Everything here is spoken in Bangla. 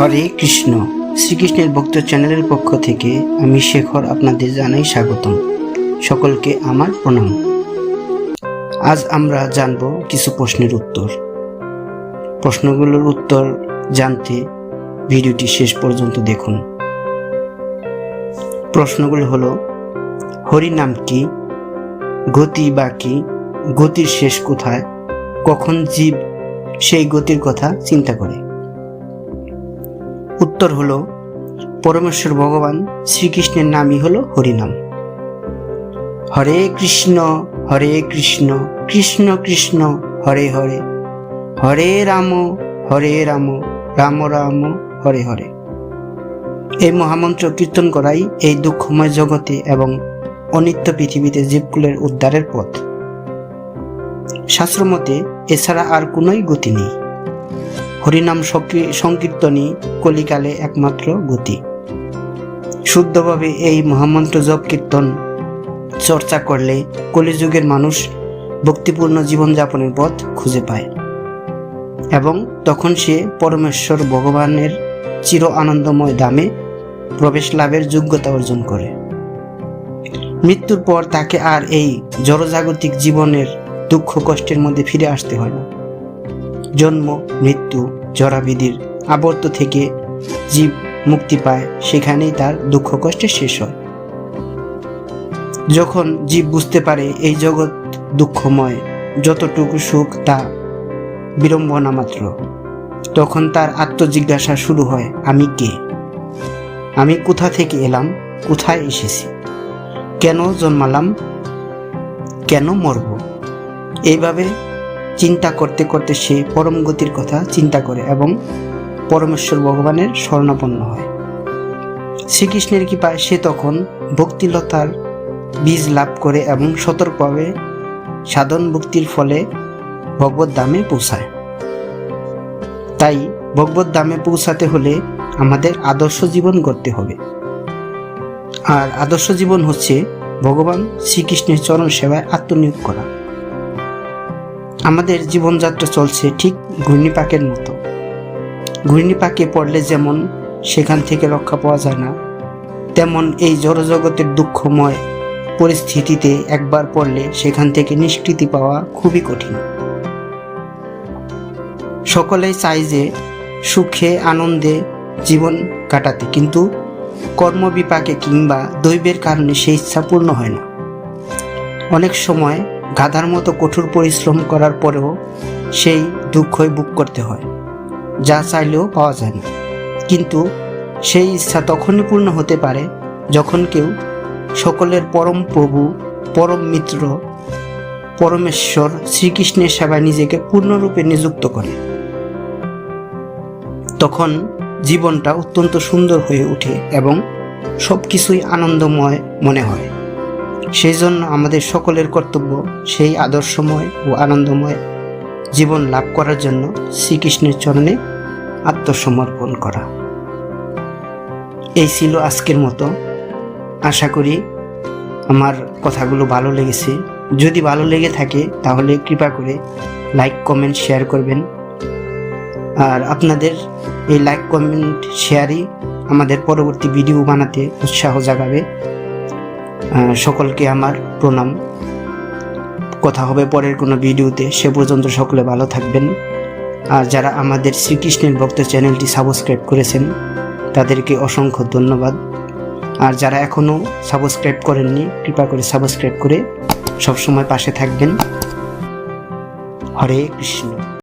হরে কৃষ্ণ। শ্রীকৃষ্ণের ভক্ত চ্যানেলের পক্ষ থেকে আমি শেখর আপনাদের জানাই স্বাগতম। সকলকে আমার প্রণাম। আজ আমরা জানব কিছু প্রশ্নের উত্তর। প্রশ্নগুলোর উত্তর জানতে ভিডিওটি শেষ পর্যন্ত দেখুন। প্রশ্নগুলো হলো হরি নাম কি? গতি বা কি? গতির শেষ কোথায়? কখন জীব সেই গতির কথা চিন্তা করে? উত্তর হলো, পরমেশ্বর ভগবান শ্রীকৃষ্ণের নামই হলো হরিনাম। হরে কৃষ্ণ হরে কৃষ্ণ কৃষ্ণ কৃষ্ণ, হরে হরে। হরে রাম হরে রাম রাম রাম, হরে হরে। এই মহামন্ত্র কীর্তন করাই এই দুঃখময় জগতে এবং অনিত্য পৃথিবীতে জীবকুলের উদ্ধারের পথ। শাস্ত্রমতে এছাড়া আর কোনোই গতি নেই। হরিনাম সংকি- সংকীর্তনই কলিকালে একমাত্র গতি। শুদ্ধভাবে এই মহামন্ত্র জপ কীর্তন চর্চা করলে কলিযুগের মানুষ ভক্তিপূর্ণ জীবনযাপনের পথ খুঁজে পায় এবং তখন সে পরমেশ্বর ভগবানের চির আনন্দময় দামে প্রবেশ লাভের যোগ্যতা অর্জন করে। মৃত্যুর পর তাকে আর এই জড়জাগতিক জীবনের দুঃখ কষ্টের মধ্যে ফিরে আসতে হয় না। জন্ম, মৃত্যু, জরাবিধির আবর্ত থেকে জীব মুক্তি পায়, সেখানেই তার দুঃখ কষ্টে শেষ হয়। যখন জীব বুঝতে পারে এই জগৎ দুঃখময়, যতটুকু সুখ তা বিড়ম্বনা মাত্র, তখন তার আত্মজিজ্ঞাসা শুরু হয়, আমি কে? আমি কোথা থেকে এলাম? কোথায় এসেছি? কেন জন্মালাম? কেন মরব? এইভাবে চিন্তা করতে করতে সে পরম গতির কথা চিন্তা করে এবং পরমেশ্বর ভগবানের স্বর্ণাপন্ন হয়। শ্রীকৃষ্ণের কৃপায় সে তখন ভক্তিলতার বীজ লাভ করে এবং সতর্কভাবে সাধন ভক্তির ফলে ভগবত ধামে পৌঁছায়। তাই ভগবত ধামে পৌঁছাতে হলে আমাদের আদর্শ জীবন গড়তে হবে। আর আদর্শ জীবন হচ্ছে ভগবান শ্রীকৃষ্ণের চরণ সেবায় আত্মনিয়োগ করা। আমাদের জীবনযাত্রা চলছে ঠিক ঘূর্ণিপাকের মতো। ঘূর্ণিপাকে পড়লে যেমন সেখান থেকে রক্ষা পাওয়া যায় না, তেমন এই জড়জগতের দুঃখময় পরিস্থিতিতে একবার পড়লে সেখান থেকে নিষ্কৃতি পাওয়া খুবই কঠিন। সকলেই চায় যে সুখে, আনন্দে জীবন কাটাতে, কিন্তু কর্মবিপাকে কিংবা দৈবের কারণে সেই ইচ্ছা পূর্ণ হয় না। অনেক সময় গাধার মতো কঠোর পরিশ্রম করার পরেও সেই দুঃখই বুক করতে হয়, যা চাইলেও পাওয়া যায় না কিন্তু সেই ইচ্ছা তখনই পূর্ণ হতে পারে যখন কেউ সকলের পরম প্রভু, পরম মিত্র, পরমেশ্বর শ্রীকৃষ্ণের সেবায় নিজেকে পূর্ণরূপে নিযুক্ত করে। তখন জীবনটা অত্যন্ত সুন্দর হয়ে ওঠে এবং সব কিছুই আনন্দময় মনে হয়। সেই জন্য আমাদের সকলের কর্তব্য সেই আদর্শময় ও আনন্দময় জীবন লাভ করার জন্য শ্রীকৃষ্ণের চরণে আত্মসমর্পণ করা। এই ছিল আজকের মতো। আশা করি আমার কথাগুলো ভালো লেগেছে। যদি ভালো লেগে থাকে তাহলে কৃপা করে লাইক, কমেন্ট, শেয়ার করবেন। আর আপনাদের এই লাইক, কমেন্ট, শেয়ারই আমাদের পরবর্তী ভিডিও বানাতে উৎসাহ জাগাবে। সকলকে আমার প্রণাম। কথা হবে পরের কোনো ভিডিওতে। সে পর্যন্ত সকলে ভালো থাকবেন। আর যারা আমাদের শ্রীকৃষ্ণের ভক্ত চ্যানেলটি সাবস্ক্রাইব করেছেন, তাদেরকে অসংখ্য ধন্যবাদ। আর যারা এখনও সাবস্ক্রাইব করেননি, কৃপা করে সাবস্ক্রাইব করে সবসময় পাশে থাকবেন। হরে কৃষ্ণ।